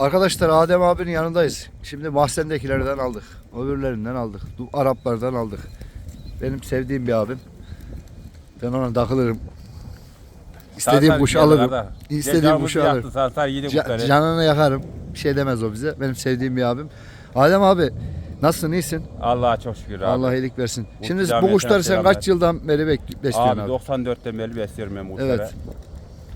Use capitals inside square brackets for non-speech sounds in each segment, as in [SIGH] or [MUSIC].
Arkadaşlar Adem abinin yanındayız. Şimdi mahzendekilerden aldık. Öbürlerinden aldık. Araplardan aldık. Benim sevdiğim bir abim. Ben ona takılırım. İstediğim Sarsar kuşu alırım. İstediğim Cezamızı kuşu alırım. Sarsar yedi Ca- kuşları. canını yakarım. Bir şey demez o bize. Benim sevdiğim bir abim. Adem abi nasılsın iyisin? Allah'a çok şükür abi. Allah iyilik versin. Şimdi bu kuşları sen selamlar. kaç yıldan beri bek- besliyorsun Abi abi? 94'ten beri besliyorum ben bu kuşları.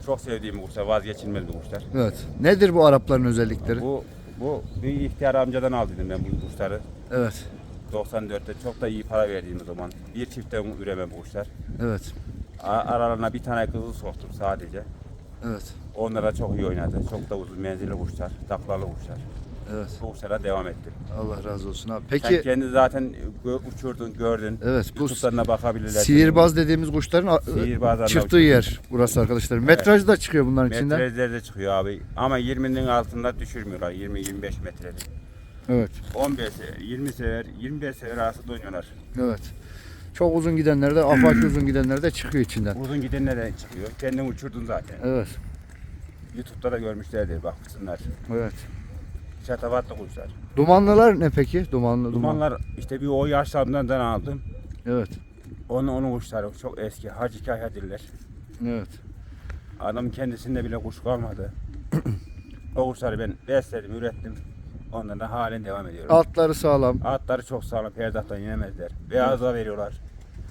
Çok sevdiğim kuşlar, vazgeçilmez bu kuşlar. Evet. Nedir bu Arapların özellikleri? Bu bu bir ihtiyar amcadan aldıydım ben bu kuşları. Evet. 94'te çok da iyi para verdiğim zaman. Bir çiftten üreme bu kuşlar. Evet. A- Aralarına bir tane kızıl soktum sadece. Evet. Onlara çok iyi oynadı. Çok da uzun menzilli kuşlar, taklalı kuşlar. Evet. Kuşlara devam ettim. Allah razı olsun abi. Sen Peki kendi zaten gö- uçurdun, gördün. Evet, bu YouTube'larına bakabilirler. sihirbaz dediğimiz kuşların Sihirbazlarla çıktığı uçuyor. yer burası arkadaşlar. Metraj da çıkıyor bunların içinden. Metrejler de çıkıyor abi. Ama 20'nin altında düşürmüyorlar. 20-25 metrede. Evet. 15 sever, 20 sever, 25 sever arası dönüyorlar. Evet. Çok uzun gidenler de, afaki [CLEARS THROAT] uzun gidenler de çıkıyor içinden. Uzun gidenler de çıkıyor. Kendin uçurdun zaten. Evet. YouTube'da da görmüşlerdir bakmışsınlar. Evet. Şatafatlı kuşlar. Dumanlılar ne peki? Dumanlı duman. Dumanlar işte bir o yaşlarından aldım. Evet. Onun onun kuşları çok eski. Hacı Kahya'dırlar. Evet. Adam kendisinde bile kuş kalmadı. o kuşları ben besledim, ürettim. Ondan da halen devam ediyorum. Altları sağlam. Atları çok sağlam, perdahtan inemezler. Beyaza veriyorlar.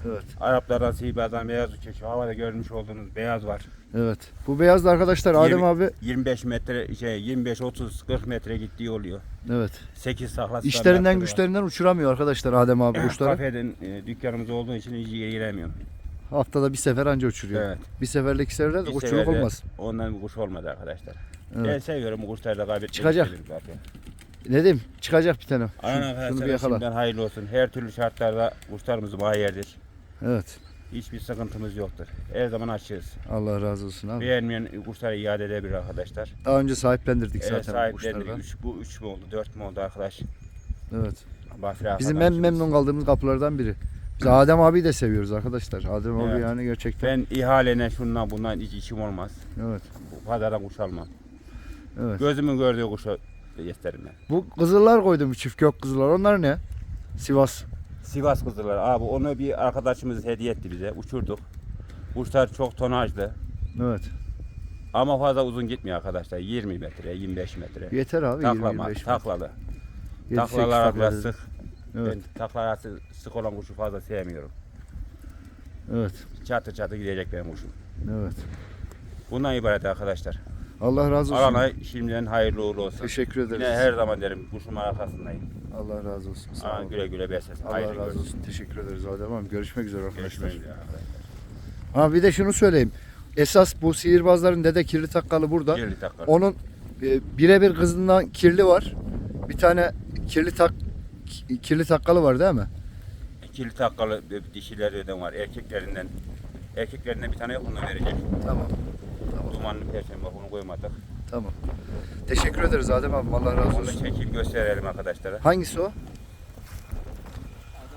Evet. Araplardan sihirbazdan beyaz uçuyor. Şu havada görmüş olduğunuz beyaz var. Evet. Bu beyaz da arkadaşlar Adem 20 abi 25 metre şey 25 30 40 metre gittiği oluyor. evet. 8 sakla İşlerinden güçlerinden uçuramıyor arkadaşlar Adem abi kuşları. Kafeden e, dükkanımız olduğu için hiç giremiyorum. Haftada bir sefer anca uçuruyor. Evet. Bir seferlik iki seferde de Bir uçuruk olmaz. Ondan bir kuş olmadı arkadaşlar. Ben Evet. seviyorum bu kuşları da kaybetmeyi Çıkacak. zaten. Ne diyeyim? Çıkacak bir tane. Şunu- Aynen şunu bir arkadaşlar yakala. şimdiden hayırlı olsun. Her türlü şartlarda kuşlarımız bayerdir. Evet. Hiçbir sıkıntımız yoktur. Her zaman açığız. Allah razı olsun abi. Beğenmeyen kuşları iade edebilir arkadaşlar. Daha önce sahiplendirdik Evet, zaten bu. Üç, bu 3 mü oldu 4 mü oldu arkadaş? Evet. Basri Bizim en memnun kaldığımız kapılardan biri. Biz Adem abi de seviyoruz arkadaşlar. Adem abi Evet. yani gerçekten. Ben ihalene şundan bundan hiç işim olmaz. Evet. Bu pazardan kuş almam. Evet. Gözümün gördüğü kuşu isterim ben. Bu kızıllar koydum çift gök kızıllar. Onlar ne? Sivas. Sivas kızılar abi onu bir arkadaşımız hediye etti bize. Uçurduk. Kuşlar çok tonajlı. Evet. Ama fazla uzun gitmiyor arkadaşlar. 20 metre, 25 metre. Yeter abi. Taklama, 20-25 taklalı. Yedi, sekiz Taklalar takla biraz sık. Evet. Ben taklaları sık olan kuşu fazla sevmiyorum. Evet. Çatı çatı gidecek benim kuşum. Evet. Bundan ibaret arkadaşlar. Allah razı olsun. Alana şimdiden hayırlı uğurlu olsun. Teşekkür ederiz. Yine her zaman derim kuşum arkasındayım. Allah razı olsun. Sağ Aa, olun. güle güle beslesin. Allah razı olsun. Teşekkür ederiz Adem abi. Görüşmek üzere arkadaşlar. Görüşmek üzere. Ha bir de şunu söyleyeyim. Esas bu sihirbazların dede kirli takkalı burada. Kirli taklar. Onun e, birebir kızından kirli var. Bir tane kirli tak ki- kirli takkalı var değil mi? Kirli takkalı dişilerden var. Erkeklerinden. Erkeklerinden bir tane yok bundan vereceğim. Tamam. Dumanlı perşembe bunu koymadık. Tamam. Teşekkür ederiz Adem abi. Allah razı Onu olsun. çekeyim gösterelim arkadaşlara. Hangisi o? Adem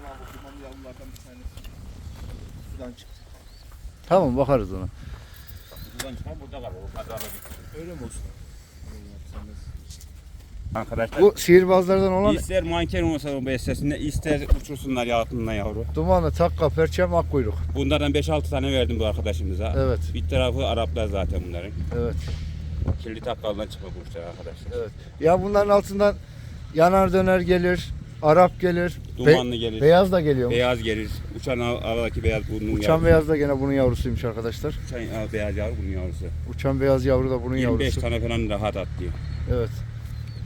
abi dumanlı yavrulardan bir tanesi. Sudan çıktı. Tamam bakarız ona. Buradan çıkan burada kalır. O pazarda bir- Öyle mi olsun? Öyle yapsanız. Arkadaşlar Bu sihirbazlardan olan ister manken olsa o beslesinde ister uçursunlar yavrundan yavru. dumanlı takka, perçem, akkuyruk. Bunlardan 5-6 tane verdim bu arkadaşımıza. Evet. Bir tarafı Araplar zaten bunların. Evet. Kirli takkaldan çıkma kuşlar arkadaşlar. Evet. Ya bunların altından yanar döner gelir, Arap gelir, Dumanlı gelir. beyaz da geliyor. Beyaz gelir. Uçan av- havadaki beyaz bunun Uçan yavrusu. beyaz da gene bunun yavrusuymuş arkadaşlar. Uçan beyaz yavru bunun yavrusu. Uçan beyaz yavru da bunun 25 yavrusu. tane falan rahat atlıyor. Evet.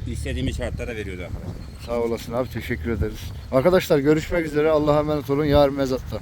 İstediğimiz şartlara veriyordu arkadaşlar. Sağ olasın abi teşekkür ederiz. Arkadaşlar görüşmek üzere. Allah'a emanet olun. Yarın mezatta.